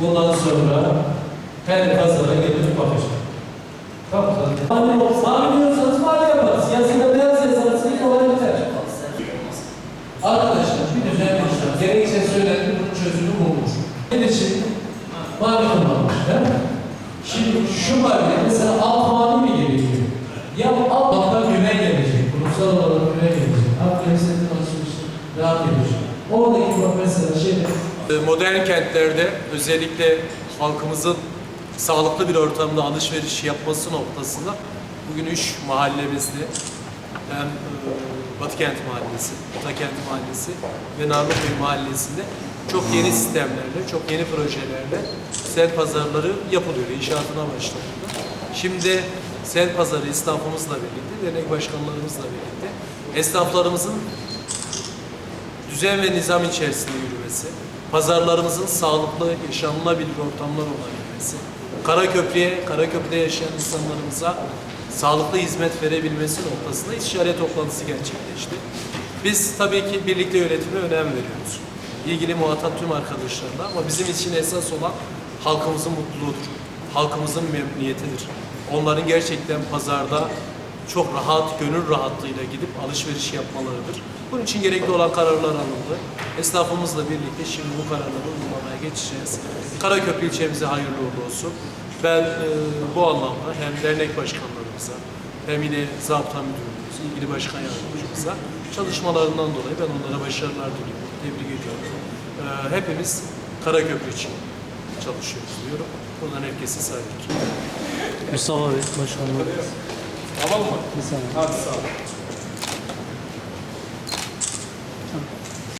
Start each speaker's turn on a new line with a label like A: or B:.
A: Bundan sonra her pazara gelip bakacağım. Tamam mı? Hani sağlıyorsanız mali yaparız. Yazıda beyaz yazarız. İlk olay biter. Arkadaşlar bir düzen yapacağım. Gerekçe söyledim, bunun çözümü bulmuş. Ne için? Mali kullanmış. Şimdi şu mali mesela alt mali mi gerekiyor? Ya alttan güne gelecek. Kurumsal olarak güne gelecek. Lezzetini alışverişi rahat edecek. Oradaki mesela şey
B: Modern kentlerde özellikle halkımızın sağlıklı bir ortamda alışveriş yapması noktasında bugün üç mahallemizde hem e, Batıkent Mahallesi, Atakent Mahallesi ve Narlıköy Mahallesi'nde çok yeni sistemlerle, çok yeni projelerle sent pazarları yapılıyor, inşaatına başlanıyor. Şimdi sent pazarı esnafımızla birlikte, dernek başkanlarımızla birlikte esnaflarımızın düzen ve nizam içerisinde yürümesi, pazarlarımızın sağlıklı, yaşanılabilir ortamlar olabilmesi, Karaköprü'ye, Karaköprü'de yaşayan insanlarımıza sağlıklı hizmet verebilmesi noktasında istişare toplantısı gerçekleşti. Biz tabii ki birlikte yönetime önem veriyoruz. İlgili muhatap tüm arkadaşlarına ama bizim için esas olan halkımızın mutluluğudur. Halkımızın memnuniyetidir. Onların gerçekten pazarda çok rahat, gönül rahatlığıyla gidip alışveriş yapmalarıdır. Bunun için gerekli olan kararlar alındı. Esnafımızla birlikte şimdi bu kararları uygulamaya geçeceğiz. Karaköprü ilçemize hayırlı uğurlu olsun. Ben e, bu anlamda hem dernek başkanlarımıza hem yine zabıta müdürümüz, ilgili başkan yardımcımıza çalışmalarından dolayı ben onlara başarılar diliyorum, tebrik ediyorum. E, hepimiz Karaköprü için çalışıyoruz diyorum. Buradan herkese saygılar.
C: Mustafa Bey, başkanım.
B: Tamam mı?
C: Bir saniye.
B: Hadi sağ olun.